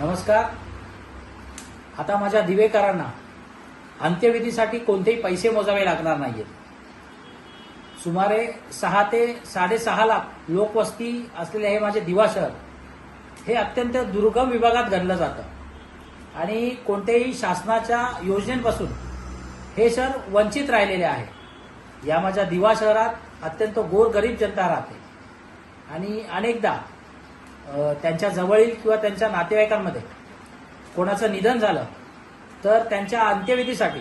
नमस्कार. आता माझ्या दिवेकरांना अंत्यविधीसाठी कोणतेही पैसे मोजावे लागणार नाहीयेत. सुमारे सहा ते साडेसहा लाख लोकवस्ती असलेले हे माझे दिवा शहर हे अत्यंत दुर्गम विभागात घडलं जातं. आणि कोणत्याही शासनाच्या योजनेपासून हे शहर वंचित राहिलेले आहे. या माझ्या दिवा शहरात अत्यंत गोरगरीब जनता राहते. आणि अनेकदा त्यांच्या जवळील किंवा त्यांच्या नातेवाईकांमध्ये कोणाचं निधन झालं तर त्यांच्या अंत्यविधीसाठी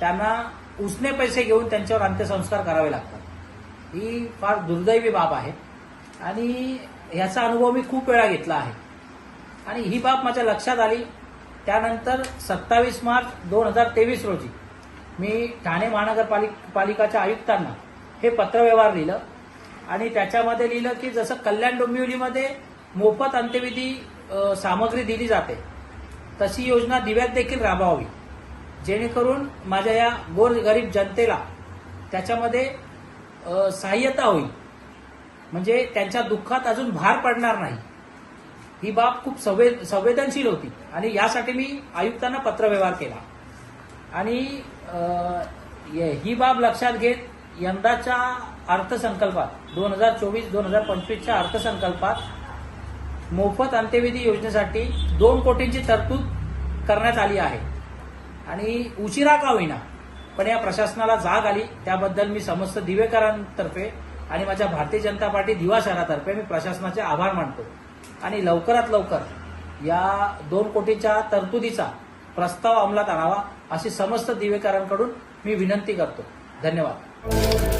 त्यांना उसने पैसे घेऊन त्यांच्यावर अंत्यसंस्कार करावे लागतात. ही फार दुर्दैवी बाब आहे. आणि ह्याचा अनुभव मी खूप वेळा घेतला आहे. आणि ही बाब माझ्या लक्षात आली. त्यानंतर सत्तावीस मार्च दोन हजार तेवीस रोजी मी ठाणे महानगरपालिक पालिकाच्या आयुक्तांना हे पत्रव्यवहार लिहिलं. आणि त्याच्यामध्ये लिहिलं की जसं कल्याण डोंबिवलीमध्ये मोफत अंत्यविधी सामग्री दिली जाते तशी योजना दिव्यात देखील राबवावी. जेणेकरून माझ्या या गोरगरीब जनतेला त्याच्यामध्ये सहाय्यता होईल. म्हणजे त्यांच्या दुःखात अजून भार पडणार नाही. ही बाब खूप संवेद संवेदनशील होती आणि यासाठी मी आयुक्तांना पत्रव्यवहार केला. आणि ही बाब लक्षात घेत यंदाच्या अर्थसंकल्पात दोन हजार चोवीस दोन हजार पंचवीसच्या अर्थसंकल्पात मोफत अंत्यविधी योजनेसाठी दोन कोटींची तरतूद करण्यात आली आहे. आणि उशिरा का होईना पण या प्रशासनाला जाग आली. त्याबद्दल मी समस्त दिवेकरांतर्फे आणि माझ्या भारतीय जनता पार्टी दिवा शहरातर्फे मी प्रशासनाचे आभार मानतो. आणि लवकरात लवकर या दोन कोटीच्या तरतुदीचा प्रस्ताव अंमलात आणावा अशी समस्त दिवेकरांकडून मी विनंती करतो. धन्यवाद. Thank you.